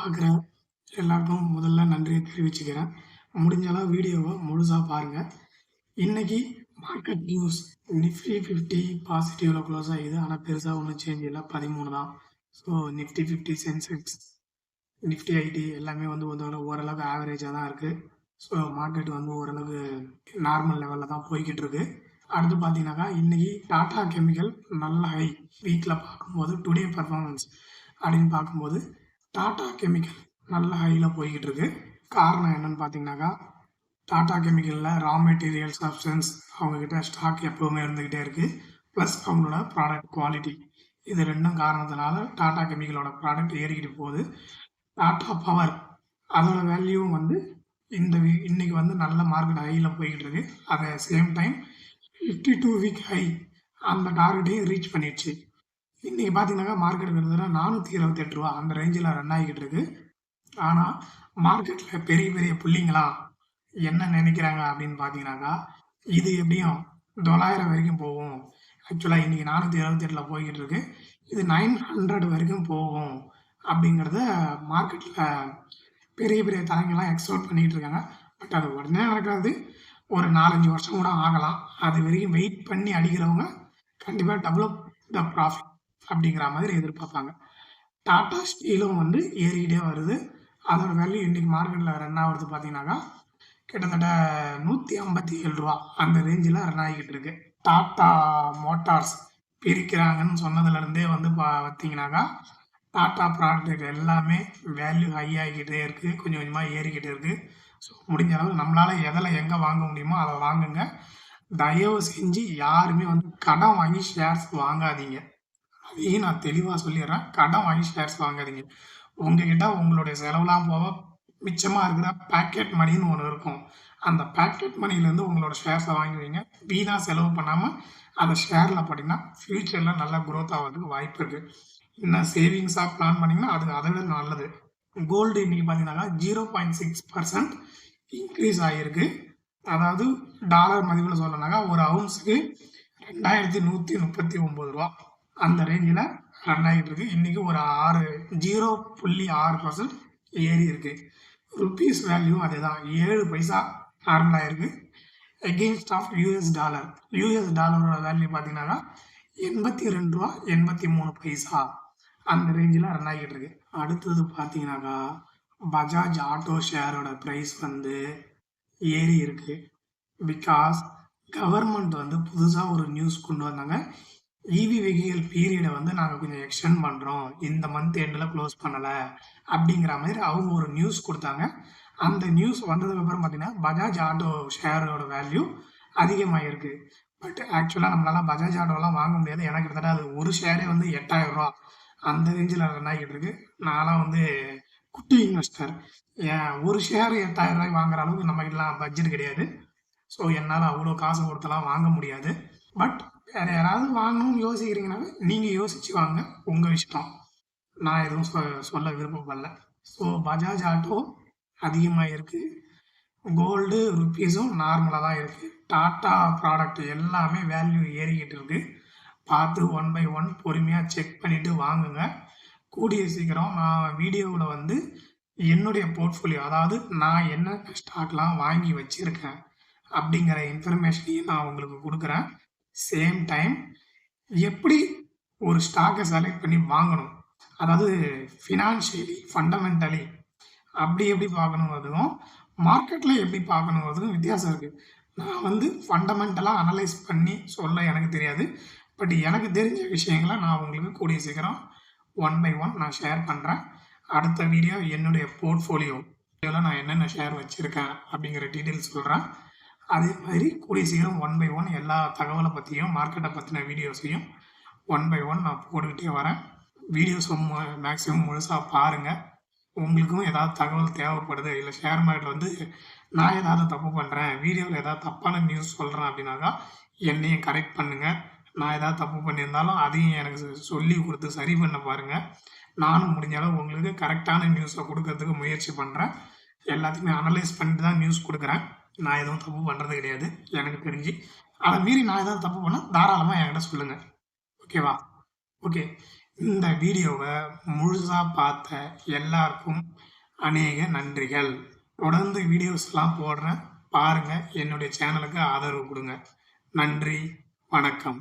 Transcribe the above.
பார்க்குற எல்லாருக்கும் முதல்ல நன்றியை தெரிவிச்சுக்கிறேன். முடிஞ்ச அளவு வீடியோவை முழுசாக பாருங்கள் இன்றைக்கி மார்க்கெட் நியூஸ் நிஃப்டி ஃபிஃப்டி பாசிட்டிவில் க்ளோஸ் ஆகிது ஆனால் பெருசாக ஒன்றும் சேஞ்ச் இல்லை. பதிமூணு தான். So Nifty fifty Sensex Nifty IT எல்லாமே வந்து ஒரு ஓரளவுக்கு ஆவரேஜாக தான் இருக்குது ஸோ மார்க்கெட் வந்து ஓரளவுக்கு நார்மல் லெவலில் தான் போய்கிட்டு இருக்கு. அடுத்து பார்த்தீங்கன்னாக்கா இன்னைக்கு டாடா கெமிக்கல் நல்ல ஹை வீக்கில் பார்க்கும்போது டுடே பர்ஃபார்மன்ஸ் அப்படின்னு பார்க்கும்போது டாடா கெமிக்கல் நல்ல ஹையில் போய்கிட்டு இருக்கு காரணம் என்னன்னு பார்த்தீங்கன்னாக்கா டாடா கெமிக்கலில் ரா மெட்டீரியல் சப்ஸ்டன்ஸ் அவங்கக்கிட்ட ஸ்டாக் எப்போவுமே இருந்துக்கிட்டே இருக்குது ப்ளஸ் அவங்களோட ப்ராடக்ட் குவாலிட்டி இது ரெண்டும் காரணத்தினால டாடா கெமிக்கலோட ப்ராடக்ட் ஏறிக்கிட்டு போகுது. டாடா பவர் அதோட வேல்யூவும் வந்து இந்த வீ- இன்னைக்கு வந்து நல்ல மார்க்கெட் ஹையில் போய்கிட்டு இருக்கு at same time fifty two week high அந்த டார்கெட்டையும் ரீச் பண்ணிடுச்சு. இன்றைக்கி பார்த்தீங்கன்னாக்கா மார்க்கெட் கிட்டத்தட்ட நானூற்றி இருபத்தெட்டு ரூபா அந்த ரேஞ்சில் ரன் ஆகிக்கிட்டு இருக்குது ஆனால் மார்க்கெட்டில் பெரிய பெரிய புள்ளிங்களா என்ன நினைக்கிறாங்க அப்படின்னு பார்த்தீங்கன்னாக்கா இது எப்படியும் தொள்ளாயிரம் வரைக்கும் போகும். ஆக்சுவலாக இன்றைக்கி நானூற்றி இருபத்தெட்டில் போய்கிட்டு இருக்கு. இது நைன் ஹண்ட்ரட் வரைக்கும் போகும் அப்படிங்கிறத மார்க்கெட்டில் பெரிய பெரிய தலைங்கள்லாம் எக்ஸ்போர்ட் பண்ணிகிட்டு இருக்காங்க. பட் அது உடனே நடக்காது. ஒரு நாலஞ்சு வருஷம் கூட ஆகலாம். அது வரைக்கும் வெயிட் பண்ணி அடிக்கிறவங்க கண்டிப்பாக டெவலப் த ப்ராஃபிட் அப்படிங்கிற மாதிரி எதிர்பார்ப்பாங்க. டாடா ஸ்டீலும் வந்து ஏறிக்கிட்டே வருது. அதோட வேல்யூ இன்னைக்கு மார்க்கெட்டில் ரன் ஆகுறது பார்த்தீங்கன்னாக்கா கிட்டத்தட்ட நூற்றி ஐம்பத்தி ஏழு ரூபா. அந்த ரேஞ்சில் ரன் ஆகிக்கிட்டு இருக்கு. டாடா மோட்டார்ஸ் பிரிக்கிறாங்கன்னு சொன்னதுலேருந்தே வந்து பா பார்த்தீங்கன்னாக்கா டாடா ப்ராடக்ட் எல்லாமே வேல்யூ ஹை ஆகிக்கிட்டே இருக்குது கொஞ்சம் கொஞ்சமாக ஏறிக்கிட்டே இருக்குது ஸோ முடிஞ்ச அளவு நம்மளால் எதில் எங்கே வாங்க முடியுமோ அதை வாங்குங்க. தயவு செஞ்சு யாருமே வந்து கடன் வாங்கி ஷேர்ஸ் வாங்காதீங்க. அதையும் நான் தெளிவாக சொல்லிடுறேன். கடன் வாங்கி ஷேர்ஸ் வாங்காதீங்க. உங்ககிட்ட உங்களுடைய செலவுலாம் போக மிச்சமாக இருக்கிற பேக்கெட் மணின்னு ஒன்று இருக்கும். அந்த பேக்கெட் மணிலேருந்து உங்களோட ஷேர்ஸை வாங்கி வைங்க வீணாக செலவு பண்ணாமல் அந்த ஷேரில் போட்டிங்கன்னா ஃப்யூச்சரில் நல்லா க்ரோத் ஆகிறதுக்கு வாய்ப்பு இருக்குது இன்னும் சேவிங்ஸாக பிளான் பண்ணிங்கன்னா அது அதை விட நல்லது. கோல்டு இன்னைக்கு பார்த்தீங்கன்னாக்கா zero point six percent increase ஆகிருக்கு அதாவது டாலர் மதிப்பில் சொல்லனாக்கா ஒரு அவுன்ஸுக்கு ரெண்டாயிரத்தி நூற்றி முப்பத்தி ஒம்பது ரூபா. அந்த ரேஞ்சில் ரன் ஆகிட்டு இருக்கு இன்றைக்கி ஒரு ஆறு ஜீரோ புள்ளி ஆறு பர்சன்ட் ஏறி இருக்கு. ருபீஸ் வேல்யூ அதே தான் ஏழு பைசா நார்மலாக இருக்கு against of US dollar US டாலரோட value பார்த்தீங்கன்னா எண்பத்தி ரெண்டு ரூபா எண்பத்தி மூணு பைசா அந்த ரேஞ்சில் ரன் ஆகிட்டு இருக்கு அடுத்தது பார்த்தீங்கன்னாக்கா பஜாஜ் ஆட்டோ ஷேரோட ப்ரைஸ் வந்து ஏறி இருக்கு. பிகாஸ் கவர்மெண்ட் வந்து புதுசாக ஒரு நியூஸ் கொண்டு வந்தாங்க. இவி வெஹிக்கல் பீரியடை வந்து நாங்கள் கொஞ்சம் எக்ஸ்டெண்ட் பண்ணுறோம் இந்த மந்த் எண்டில் க்ளோஸ் பண்ணலை. அப்படிங்கிற மாதிரி அவங்க ஒரு நியூஸ் கொடுத்தாங்க. அந்த நியூஸ் வந்ததுக்கப்புறம் பார்த்தீங்கன்னா பஜாஜ் ஆட்டோ ஷேரோட வேல்யூ அதிகமாகிருக்கு பட் ஆக்சுவலாக நம்மளால பஜாஜ் ஆட்டோலாம் வாங்க முடியாது. எனக்கு கிட்டத்தட்ட அது ஒரு ஷேரே வந்து எட்டாயிரம் ரூபா. அந்த ரேஞ்சில் ரன் ஆகிட்டு இருக்கு. நான்லாம் வந்து குட்டி இன்வெஸ்டர் ஏன் ஒரு ஷேர் எட்டாயிரம் ரூபாய் வாங்குற அளவுக்கு நம்மகிட்டலாம் பட்ஜெட் கிடையாது. ஸோ என்னால் அவ்வளோ காசு கொடுத்தலாம் வாங்க முடியாது. பட் வேற யாராவது வாங்கணும்னு யோசிக்கிறீங்கனாவே நீங்கள் யோசிச்சு வாங்க உங்கள் இஷ்டம். நான் எதுவும் சொ- சொல்ல விருப்பப்படல ஸோ பஜாஜ் ஆட்டோ அதிகமாக இருக்குது கோல்டு ருப்பீஸும் நார்மலாக தான் இருக்குது டாட்டா ப்ராடக்ட் எல்லாமே வேல்யூ ஏறிக்கிட்டு இருக்கு. பார்த்து ஒன் பை ஒன் பொறுமையாக செக் பண்ணிவிட்டு வாங்குங்க. கூடிய சீக்கிரம் நான் வீடியோவில் வந்து என்னுடைய போர்ட்ஃபோலியோ அதாவது நான் என்ன ஸ்டாக்லாம் வாங்கி வச்சுருக்கேன் அப்படிங்கிற இன்ஃபர்மேஷனையும் நான் உங்களுக்கு கொடுக்குறேன். சேம் டைம் எப்படி ஒரு ஸ்டாக்கை செலக்ட் பண்ணி வாங்கணும்? அதாவது ஃபினான்ஷியலி ஃபண்டமெண்டலி அப்படி எப்படி பார்க்கணுங்கிறதுக்கும் மார்க்கெட்டில் எப்படி பார்க்கணுங்கிறதுக்கும் வித்தியாசம் இருக்குது நான் வந்து ஃபண்டமெண்டலாக அனலைஸ் பண்ணி சொல்ல எனக்கு தெரியாது. பட் எனக்கு தெரிஞ்ச விஷயங்களை நான் உங்களுக்கு கூடிய சீக்கிரம் ஒன் பை ஒன் நான் ஷேர் பண்ணுறேன் அடுத்த வீடியோ என்னுடைய போர்ட்ஃபோலியோ இதெல்லாம் நான் என்னென்ன ஷேர் வச்சுருக்கேன் அப்படிங்கிற டீட்டெயில்ஸ் சொல்கிறேன் அதே மாதிரி கூடிய சீக்கிரம் ஒன் பை ஒன் எல்லா தகவலை பற்றியும் மார்க்கெட்டை பற்றின வீடியோஸையும் ஒன் பை ஒன் நான் போட்டுக்கிட்டே வரேன். வீடியோஸ் மேக்ஸிமம் முழுசாக பாருங்கள் உங்களுக்கும் ஏதாவது தகவல் தேவைப்படுது இல்லை ஷேர் மார்க்கெட்டில் வந்து நான் ஏதாவது தப்பு பண்ணுறேன் வீடியோவில் ஏதாவது தப்பான நியூஸ் சொல்கிறேன் அப்படின்னாக்கா என்னையும் கரெக்ட் பண்ணுங்கள் நான் ஏதாவது தப்பு பண்ணியிருந்தாலும் அதையும் எனக்கு சொல்லி கொடுத்து சரி பண்ண பாருங்கள் நானும் முடிஞ்ச அளவு உங்களுக்கு கரெக்டான நியூஸை கொடுக்கறதுக்கு முயற்சி பண்ணுறேன் எல்லாத்தையுமே அனலைஸ் பண்ணிட்டு தான் நியூஸ் கொடுக்குறேன். நான் எதுவும் தப்பு பண்ணுறது கிடையாது. எனக்கு தெரிஞ்சு. அதை மீறி நான் ஏதாவது தப்பு பண்ணால் தாராளமாக என்கிட்ட சொல்லுங்கள் ஓகேவா ஓகே இந்த வீடியோவை முழுசாக பார்த்த எல்லாருக்கும் அநேக நன்றிகள். தொடர்ந்து வீடியோஸ்லாம் போடுறேன். பாருங்கள் என்னுடைய சேனலுக்கு ஆதரவு கொடுங்க. நன்றி. வணக்கம்.